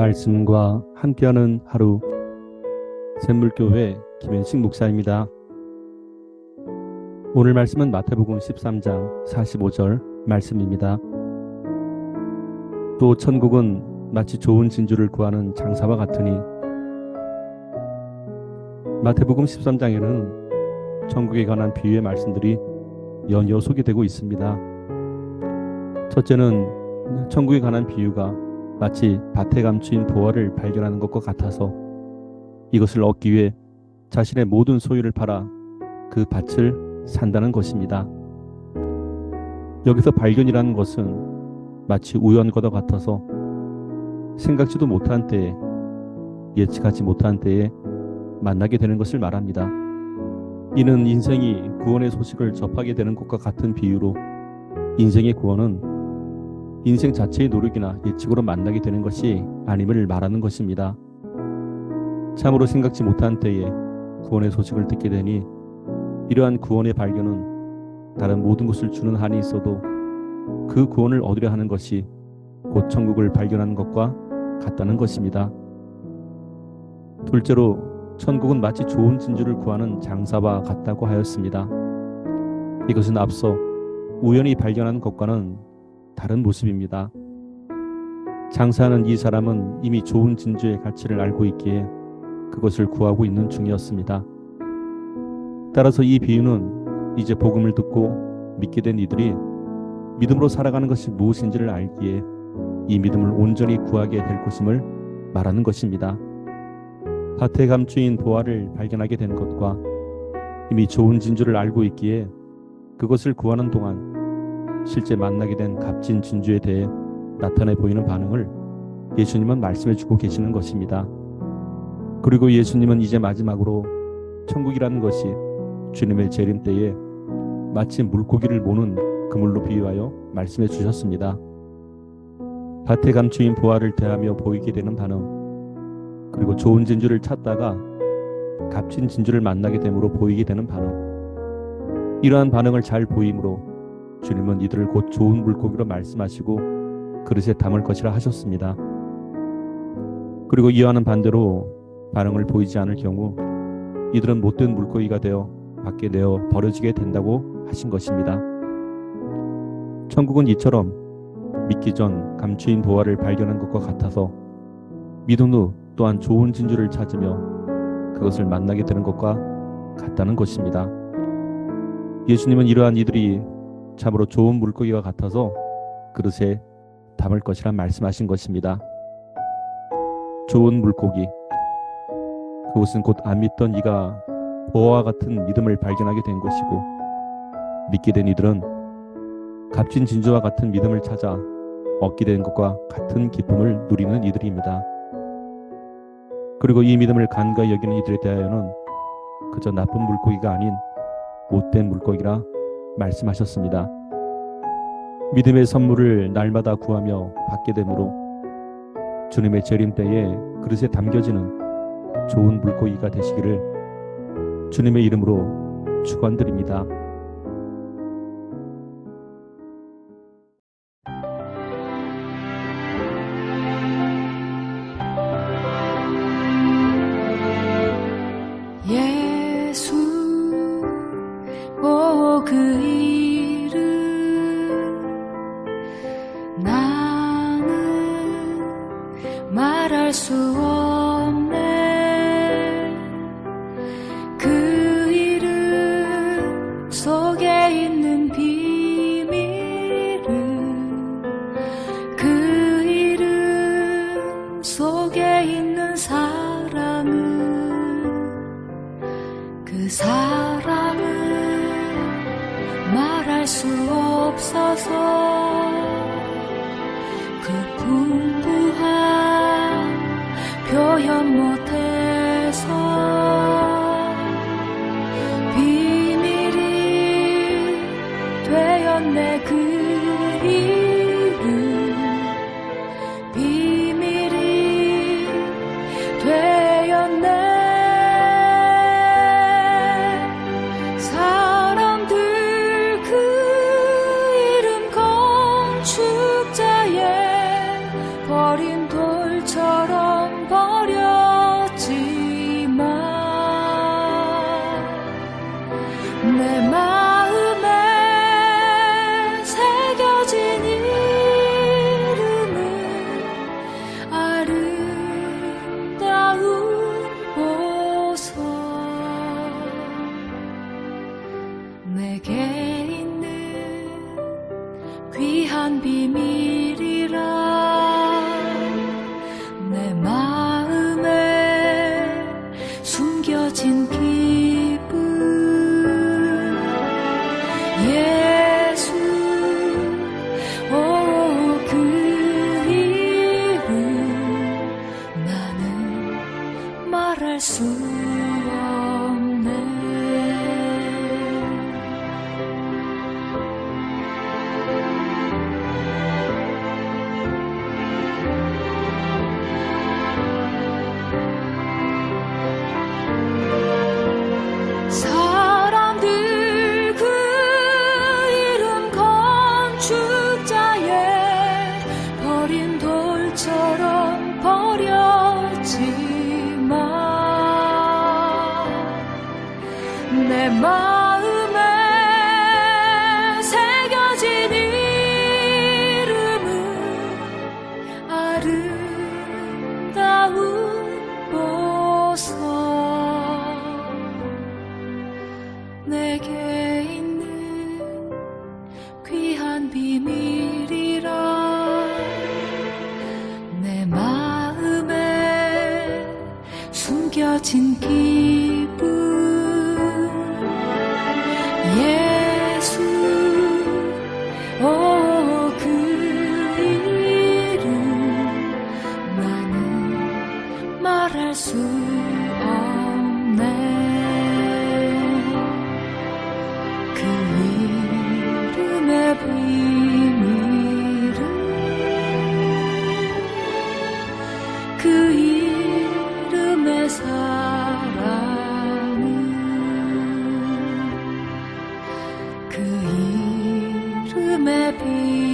말씀과 함께하는 하루 샘물교회 김현식 목사입니다. 오늘 말씀은 마태복음 13장 45절 말씀입니다. 또 천국은 마치 좋은 진주를 구하는 장사와 같으니 마태복음 13장에는 천국에 관한 비유의 말씀들이 연이어 소개되고 있습니다. 첫째는 천국에 관한 비유가 마치 밭에 감추인 보화를 발견하는 것과 같아서 이것을 얻기 위해 자신의 모든 소유를 팔아 그 밭을 산다는 것입니다. 여기서 발견이라는 것은 마치 우연과도 같아서 생각지도 못한 때에 예측하지 못한 때에 만나게 되는 것을 말합니다. 이는 인생이 구원의 소식을 접하게 되는 것과 같은 비유로 인생의 구원은 인생 자체의 노력이나 예측으로 만나게 되는 것이 아님을 말하는 것입니다. 참으로 생각지 못한 때에 구원의 소식을 듣게 되니 이러한 구원의 발견은 다른 모든 것을 주는 한이 있어도 그 구원을 얻으려 하는 것이 곧 천국을 발견하는 것과 같다는 것입니다. 둘째로 천국은 마치 좋은 진주를 구하는 장사와 같다고 하였습니다. 이것은 앞서 우연히 발견한 것과는 다른 모습입니다. 장사하는 이 사람은 이미 좋은 진주의 가치를 알고 있기에 그것을 구하고 있는 중이었습니다. 따라서 이 비유는 이제 복음을 듣고 믿게 된 이들이 믿음으로 살아가는 것이 무엇인지를 알기에 이 믿음을 온전히 구하게 될 것임을 말하는 것입니다. 밭에 감추인 보화를 발견하게 된 것과 이미 좋은 진주를 알고 있기에 그것을 구하는 동안 실제 만나게 된 값진 진주에 대해 나타내 보이는 반응을 예수님은 말씀해 주고 계시는 것입니다. 그리고 예수님은 이제 마지막으로 천국이라는 것이 주님의 재림 때에 마치 물고기를 모는 그물로 비유하여 말씀해 주셨습니다. 밭에 감추인 보화를 대하며 보이게 되는 반응, 그리고 좋은 진주를 찾다가 값진 진주를 만나게 됨으로 보이게 되는 반응. 이러한 반응을 잘 보임으로 주님은 이들을 곧 좋은 물고기로 말씀하시고 그릇에 담을 것이라 하셨습니다. 그리고 이와는 반대로 반응을 보이지 않을 경우 이들은 못된 물고기가 되어 밖에 내어 버려지게 된다고 하신 것입니다. 천국은 이처럼 믿기 전 감추인 보화를 발견한 것과 같아서 믿은 후 또한 좋은 진주를 찾으며 그것을 만나게 되는 것과 같다는 것입니다. 예수님은 이러한 이들이 참으로 좋은 물고기와 같아서 그릇에 담을 것이라 말씀하신 것입니다. 좋은 물고기. 그것은 곧 안 믿던 이가 보아와 같은 믿음을 발견하게 된 것이고 믿게 된 이들은 값진 진주와 같은 믿음을 찾아 얻게 된 것과 같은 기쁨을 누리는 이들입니다. 그리고 이 믿음을 간과히 여기는 이들에 대하여는 그저 나쁜 물고기가 아닌 못된 물고기라 말씀하셨습니다. 믿음의 선물을 날마다 구하며 받게 되므로 주님의 재림 때에 그릇에 담겨지는 좋은 물고기가 되시기를 주님의 이름으로 축원드립니다. 말할 귀한 비밀이라. 비밀이라 내 마음에 숨겨진 길. happy.